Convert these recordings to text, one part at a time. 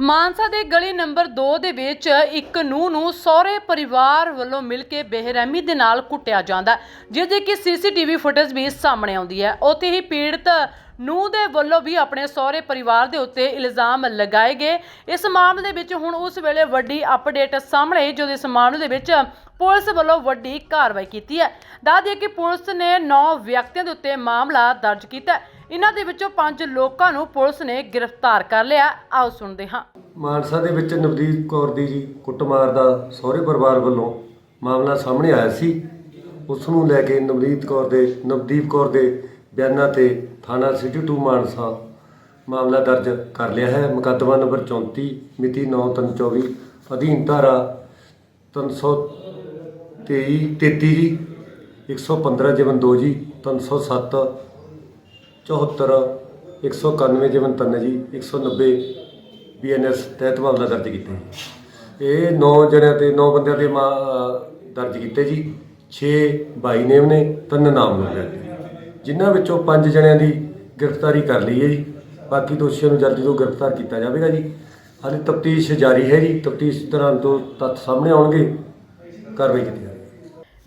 ਮਾਨਸਾ ਦੇ ਗਲੀ ਨੰਬਰ 2 ਦੇ ਵਿੱਚ ਇੱਕ ਨੂੰਹ ਨੂੰ ਸਹੁਰੇ ਪਰਿਵਾਰ ਵੱਲੋਂ ਮਿਲ ਕੇ ਬੇਰਹਿਮੀ ਦੇ ਨਾਲ ਕੁੱਟਿਆ ਜਾਂਦਾ ਹੈ, ਜਿਹਦੀ ਕਿ ਸੀਸੀਟੀਵੀ ਫੁਟੇਜ ਵੀ ਸਾਹਮਣੇ ਆਉਂਦੀ ਹੈ। ਉੱਥੇ ਹੀ ਪੀੜਤ ਨੂੰਹ ਦੇ ਵੱਲੋਂ ਵੀ ਆਪਣੇ ਸਹੁਰੇ ਪਰਿਵਾਰ ਦੇ ਉੱਤੇ ਇਲਜ਼ਾਮ ਲਗਾਏ ਗਏ। ਇਸ ਮਾਮਲੇ ਦੇ ਵਿੱਚ ਹੁਣ ਉਸ ਵੇਲੇ ਵੱਡੀ ਅਪਡੇਟ ਸਾਹਮਣੇ ਆਈ ਜਦੋਂ ਇਸ ਮਾਮਲੇ ਦੇ ਵਿੱਚ ਪੁਲਿਸ ਵੱਲੋਂ ਵੱਡੀ ਕਾਰਵਾਈ ਕੀਤੀ ਹੈ। ਦੱਸ ਦਈਏ ਕਿ ਪੁਲਿਸ ਨੇ 9 ਵਿਅਕਤੀਆਂ ਦੇ ਉੱਤੇ ਮਾਮਲਾ ਦਰਜ ਕੀਤਾ ਹੈ। ਇਹਨਾਂ ਦੇ ਵਿੱਚੋਂ ਪੰਜ ਲੋਕਾਂ ਨੂੰ ਪੁਲਿਸ ਨੇ ਗ੍ਰਿਫਤਾਰ ਕਰ ਲਿਆ। ਆਓ ਸੁਣਦੇ ਹਾਂ। ਮਾਨਸਾ ਦੇ ਵਿੱਚ ਨਵਦੀਪ ਕੌਰ ਦੀ ਜੀ ਕੁੱਟਮਾਰ ਦਾ ਸਹੁਰੇ ਪਰਿਵਾਰ ਵੱਲੋਂ ਮਾਮਲਾ ਸਾਹਮਣੇ ਆਇਆ ਸੀ। ਉਸ ਨੂੰ ਲੈ ਕੇ ਨਵਦੀਪ ਕੌਰ ਦੇ, ਨਵਦੀਪ ਕੌਰ ਦੇ ਬਿਆਨਾਂ ਤੇ ਥਾਣਾ ਸਿਟੀ 2 ਮਾਨਸਾ ਮਾਮਲਾ ਦਰਜ ਕਰ ਲਿਆ ਹੈ। ਮੁਕੱਦਮਾ ਨੰਬਰ 34 ਮਿਤੀ 9/3/24 ਅਧੀਨ ਧਾਰਾ 323 33 ਜੀ 115 ਜੀਵਨ 2 ਜੀ 307 74 191 ਜੀਵਨ 3 ਜੀ 190 ਬੀਐਨਐਸ ਤਹਿਤ ਮਾਮਲਾ ਦਰਜ ਕੀਤਾ ਜੀ ਇਹ 9 ਜਣਿਆਂ ਤੇ 9 ਬੰਦਿਆਂ ਦੇ ਮਾ ਦਰਜ ਕੀਤੇ ਜੀ। 6 ਬਾਈ ਨੇਮ ਨੇ ਤਿੰਨ ਨਾਮ ਲੈ ਜਿਨ੍ਹਾਂ ਵਿੱਚੋਂ 5 ਜਣਿਆਂ ਦੀ ਗ੍ਰਿਫਤਾਰੀ ਕਰ ਲਈ ਹੈ ਜੀ। ਬਾਕੀ ਦੋਸ਼ੀਆਂ ਨੂੰ ਜਲਦੀ ਤੋਂ ਗ੍ਰਿਫਤਾਰ ਕੀਤਾ ਜਾਵੇਗਾ ਜੀ। ਹਾਲੇ ਤਫਤੀਸ਼ ਜਾਰੀ ਹੈ ਜੀ। ਤਫਤੀਸ਼ ਦੌਰਾਨ ਤੋਂ ਤੱਥ ਸਾਹਮਣੇ ਆਉਣਗੇ। ਕਾਰਵਾਈ ਕੀਤੀ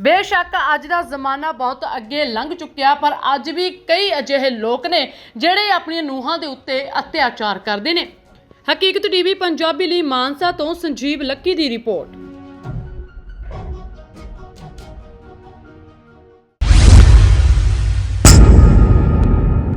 ਬੇਸ਼ੱਕ ਅੱਜ ਦਾ ਜ਼ਮਾਨਾ ਬਹੁਤ ਅੱਗੇ ਲੰਘ ਚੁੱਕਿਆ, ਪਰ ਅੱਜ ਵੀ ਕਈ ਅਜਿਹੇ ਲੋਕ ਨੇ ਜਿਹੜੇ ਆਪਣੀਆਂ ਨੂੰਹਾਂ ਦੇ ਉੱਤੇ ਅਤਿਆਚਾਰ ਕਰਦੇ ਨੇ। ਹਕੀਕਤ ਟੀਵੀ, ਪੰਜਾਬੀ ਲਈ ਮਾਨਸਾ ਤੋਂ ਸੰਜੀਵ ਲੱਕੀ ਦੀ ਰਿਪੋਰਟ।